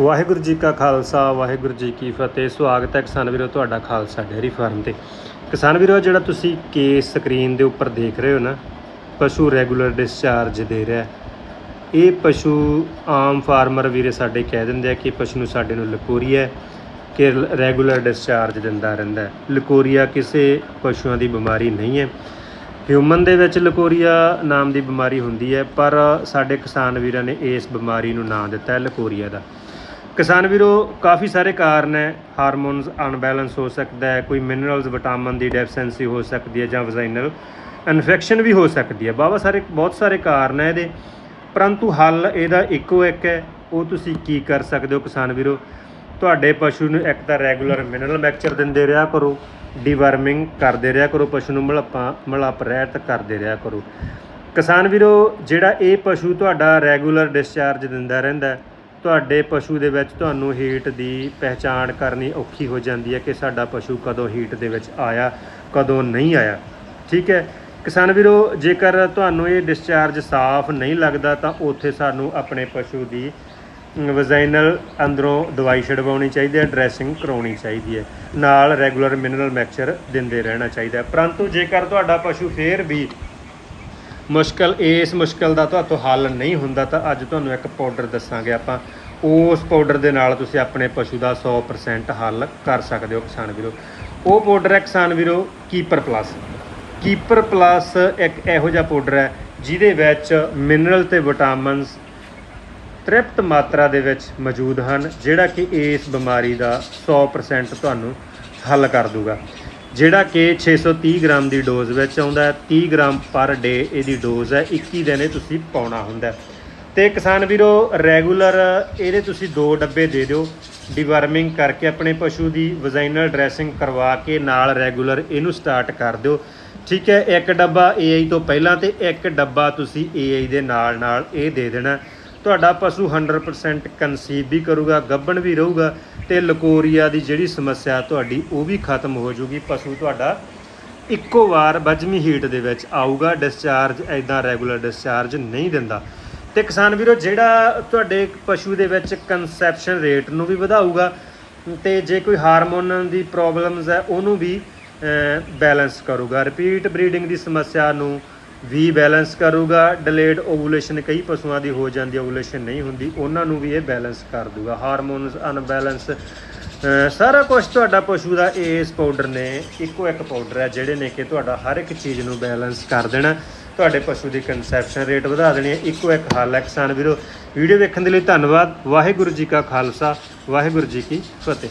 ਵਾਹਿਗੁਰੂ ਜੀ ਕਾ ਖਾਲਸਾ, ਵਾਹਿਗੁਰੂ ਜੀ ਕੀ ਫਤਿਹ। ਸਵਾਗਤ ਹੈ ਕਿਸਾਨ ਵੀਰੋ ਤੁਹਾਡਾ ਖਾਲਸਾ ਡੇਅਰੀ ਫਾਰਮ ਤੇ। ਕਿਸਾਨ ਵੀਰੋ, ਜਿਹੜਾ ਤੁਸੀਂ ਕੇਸ ਸਕਰੀਨ ਦੇ ਉੱਪਰ ਦੇਖ ਰਹੇ ਹੋ ਨਾ, ਪਸ਼ੂ ਰੈਗੂਲਰ ਡਿਸਚਾਰਜ ਦੇ ਰਿਹਾ ਇਹ ਪਸ਼ੂ ਆਮ ਫਾਰਮਰ ਵੀਰੇ ਸਾਡੇ ਕਹਿ ਦਿੰਦੇ ਆ ਕਿ ਪਸ਼ੂ ਨੂੰ ਸਾਡੇ ਨੂੰ ਲਕੋਰੀਆ ਹੈ, ਕਿ ਰੈਗੂਲਰ ਡਿਸਚਾਰਜ ਦਿੰਦਾ ਰਹਿੰਦਾ ਲਕੋਰੀਆ ਕਿਸੇ ਪਸ਼ੂਆਂ ਦੀ ਬਿਮਾਰੀ ਨਹੀਂ ਹੈ। ਹਿਊਮਨ ਦੇ ਵਿੱਚ ਲਕੋਰੀਆ ਨਾਮ ਦੀ ਬਿਮਾਰੀ ਹੁੰਦੀ ਹੈ, ਪਰ ਸਾਡੇ ਕਿਸਾਨ ਵੀਰਾਂ ਨੇ ਇਸ ਬਿਮਾਰੀ ਨੂੰ ਨਾਂ ਦਿੱਤਾ ਹੈ, ਲਕੋਰੀਆ ਦਾ। ਕਿਸਾਨ ਵੀਰੋ ਕਾਫੀ ਸਾਰੇ ਕਾਰਨ ਹੈ ਹਾਰਮੋਨਸ ਅਨਬੈਲੈਂਸ ਹੋ ਸਕਦਾ ਹੈ ਕੋਈ ਮਿਨਰਲਸ ਵਿਟਾਮਿਨ ਦੀ ਡੈਫੀਸ਼ੈਂਸੀ ਹੋ ਸਕਦੀ ਹੈ ਜਾਂ ਵਜਾਈਨਲ ਇਨਫੈਕਸ਼ਨ ਵੀ ਹੋ ਸਕਦੀ ਹੈ। ਬਾਬਾ ਸਾਰੇ ਬਹੁਤ ਸਾਰੇ ਕਾਰਨ ਹੈ ਇਹਦੇ। ਪਰੰਤੂ ਹੱਲ ਇਹਦਾ ਇੱਕੋ ਇੱਕ ਹੈ ਉਹ ਤੁਸੀਂ ਕੀ ਕਰ ਸਕਦੇ ਹੋ ਕਿਸਾਨ ਵੀਰੋ? ਤੁਹਾਡੇ ਪਸ਼ੂ ਨੂੰ ਇੱਕ ਤਾਂ ਰੈਗੂਲਰ ਮਿਨਰਲ ਮੈਕਚਰ ਦਿੰਦੇ ਰਿਹਾ ਕਰੋ ਡੀਵਰਮਿੰਗ ਕਰਦੇ ਰਿਹਾ ਕਰੋ ਪਸ਼ੂ ਨੂੰ ਮਲੱਪਾਂ ਮਲੱਪ ਰਹਿਤ ਕਰਦੇ ਰਿਹਾ ਕਰੋ। ਕਿਸਾਨ ਵੀਰੋ ਜਿਹੜਾ ਇਹ ਪਸ਼ੂ ਤੁਹਾਡਾ ਰੈਗੂਲਰ ਡਿਸਚਾਰਜ ਦਿੰਦਾ ਰਹਿੰਦਾ ਹੈ, ਤੁਹਾਡੇ ਪਸ਼ੂ ਦੇ ਵਿੱਚ ਤੁਹਾਨੂੰ ਹੀਟ ਦੀ ਪਹਿਚਾਣ ਕਰਨੀ ਔਖੀ ਹੋ ਜਾਂਦੀ ਹੈ ਕਿ ਸਾਡਾ ਪਸ਼ੂ ਕਦੋਂ ਹੀਟ ਦੇ ਵਿੱਚ ਆਇਆ, ਕਦੋਂ ਨਹੀਂ ਆਇਆ। ਠੀਕ ਹੈ? ਕਿਸਾਨ ਵੀਰੋ, ਜੇਕਰ ਤੁਹਾਨੂੰ ਇਹ ਡਿਸਚਾਰਜ ਸਾਫ਼ ਨਹੀਂ ਲੱਗਦਾ, ਤਾਂ ਉੱਥੇ ਸਾਨੂੰ ਆਪਣੇ ਪਸ਼ੂ ਦੀ ਵਜਾਈਨਲ ਅੰਦਰੋਂ ਦਵਾਈ ਛਡਵਾਉਣੀ ਚਾਹੀਦੀ ਹੈ, ਡਰੈਸਿੰਗ ਕਰਾਉਣੀ ਚਾਹੀਦੀ ਹੈ। ਨਾਲ ਰੈਗੂਲਰ ਮਿਨਰਲ ਮੈਕਚਰ ਦਿੰਦੇ ਰਹਿਣਾ ਚਾਹੀਦਾ ਹੈ। ਪਰੰਤੂ ਜੇਕਰ ਤੁਹਾਡਾ ਪਸ਼ੂ ਫੇਰ ਵੀ ਮੁਸ਼ਕਲ, ਇਸ ਮੁਸ਼ਕਲ ਦਾ ਤੁਹਾਤੋਂ ਹੱਲ ਨਹੀਂ ਹੁੰਦਾ, ਤਾਂ ਅੱਜ ਤੁਹਾਨੂੰ ਇੱਕ ਪਾਊਡਰ ਦੱਸਾਂਗੇ ਆਪਾਂ। ਉਸ ਪਾਊਡਰ ਦੇ ਨਾਲ ਤੁਸੀਂ ਆਪਣੇ ਪਸ਼ੂ ਦਾ 100% ਹੱਲ ਕਰ ਸਕਦੇ ਹੋ ਕਿਸਾਨ ਵੀਰੋ। ਉਹ ਪਾਊਡਰ ਹੈ ਕਿਸਾਨ ਵੀਰੋ ਕੀਪਰ ਪਲੱਸ ਕੀਪਰ ਪਲੱਸ ਇੱਕ ਇਹੋ ਜਿਹਾ ਪਾਊਡਰ ਹੈ ਜਿਹਦੇ ਵਿੱਚ ਮਿਨਰਲ ਤੇ ਵਿਟਾਮਿਨਸ ਤ੍ਰਿਪਤ ਮਾਤਰਾ ਦੇ ਵਿੱਚ ਮੌਜੂਦ ਹਨ, ਜਿਹੜਾ ਕਿ ਇਸ ਬਿਮਾਰੀ ਦਾ 100% ਤੁਹਾਨੂੰ ਹੱਲ ਕਰ ਦੂਗਾ। ਜਿਹੜਾ ਕਿ 630 ਗ੍ਰਾਮ ਦੀ ਡੋਜ਼ ਵਿੱਚ ਆਉਂਦਾ ਹੈ 30 ਗ੍ਰਾਮ ਪਰ ਡੇ ਇਹਦੀ ਡੋਜ਼ ਹੈ 21 ਦਿਨ ਇਹ ਤੁਸੀਂ ਪਾਉਣਾ ਹੁੰਦਾ ਹੈ। ਤੇ ਕਿਸਾਨ ਵੀਰੋ ਰੈਗੂਲਰ ਇਹਦੇ ਤੁਸੀਂ ਦੋ ਡੱਬੇ ਦੇ ਦਿਓ। ਡੀਵਰਮਿੰਗ ਕਰਕੇ ਆਪਣੇ ਪਸ਼ੂ ਦੀ ਵਜਾਈਨਲ ਡਰੈਸਿੰਗ ਕਰਵਾ ਕੇ ਨਾਲ ਰੈਗੂਲਰ ਇਹਨੂੰ ਸਟਾਰਟ ਕਰ ਦਿਓ। ਠੀਕ ਹੈ, ਇੱਕ ਡੱਬਾ ਏਆਈ ਤੋਂ ਪਹਿਲਾਂ ਤੇ ਇੱਕ ਡੱਬਾ ਤੁਸੀਂ ਏਆਈ ਦੇ ਨਾਲ ਨਾਲ ਇਹ ਦੇ ਦੇਣਾ। ਤੁਹਾਡਾ ਪਸ਼ੂ 100% ਕਨਸੀਵ ਵੀ ਕਰੂਗਾ, ਗੱਭਣ ਵੀ ਰਹੂਗਾ ਤੇ ਲਕੋਰੀਆ ਦੀ ਜਿਹੜੀ ਸਮੱਸਿਆ ਤੁਹਾਡੀ ਉਹ ਵੀ ਖਤਮ ਹੋ ਜਾਊਗੀ ਪਸ਼ੂ ਤੁਹਾਡਾ ਇੱਕੋ ਵਾਰ ਵੱਜਵੀਂ ਹੀਟ ਦੇ ਵਿੱਚ ਆਊਗਾ ਡਿਸਚਾਰਜ ਐਦਾਂ ਰੈਗੂਲਰ ਡਿਸਚਾਰਜ ਨਹੀਂ ਦਿੰਦਾ। ਤੇ ਕਿਸਾਨ ਵੀਰੋ, ਜਿਹੜਾ ਤੁਹਾਡੇ ਪਸ਼ੂ ਦੇ ਵਿੱਚ ਕਨਸੈਪਸ਼ਨ ਰੇਟ ਨੂੰ ਵੀ ਵਧਾਊਗਾ ਤੇ ਜੇ ਕੋਈ ਹਾਰਮੋਨ ਦੀ ਪ੍ਰੋਬਲਮਸ ਹੈ, ਉਹਨੂੰ ਵੀ ਬੈਲੈਂਸ ਕਰੂਗਾ। ਰਿਪੀਟ ਬਰੀਡਿੰਗ ਦੀ ਸਮੱਸਿਆ ਨੂੰ ਵੀ ਬੈਲੈਂਸ ਕਰੂਗਾ। ਡਿਲੇਡ ਓਵੂਲੇਸ਼ਨ ਕਈ ਪਸ਼ੂਆਂ ਦੀ ਹੋ ਜਾਂਦੀ ਓਵੂਲੇਸ਼ਨ ਨਹੀਂ ਹੁੰਦੀ, ਉਹਨਾਂ ਨੂੰ ਵੀ ਇਹ ਬੈਲੈਂਸ ਕਰ ਦੂਗਾ। ਹਾਰਮੋਨਸ ਅਨਬੈਲੈਂਸ ਸਾਰਾ ਕੁਝ ਤੁਹਾਡਾ ਪਸ਼ੂ ਦਾ ਇਸ ਪਾਊਡਰ ਨੇ, ਇੱਕੋ ਇੱਕ ਪਾਊਡਰ ਹੈ, ਜਿਹੜੇ ਨੇ ਕਿ ਤੁਹਾਡਾ ਹਰ ਇੱਕ ਚੀਜ਼ ਨੂੰ ਬੈਲੈਂਸ ਕਰ ਦੇਣਾ। ਤੁਹਾਡੇ ਪਸ਼ੂ ਦੀ ਕਨਸੈਪਸ਼ਨ ਰੇਟ ਵਧਾ ਦੇਣੀ ਹੈ। ਇੱਕੋ ਇੱਕ ਹੱਲ ਹੈ ਕਿਸਾਨ ਵੀਰੋ। ਵੀਡੀਓ ਵੇਖਣ ਦੇ ਲਈ ਧੰਨਵਾਦ। ਵਾਹਿਗੁਰੂ ਜੀ ਕਾ ਖਾਲਸਾ। ਵਾਹਿਗੁਰੂ ਜੀ ਕੀ ਫਤਿਹ।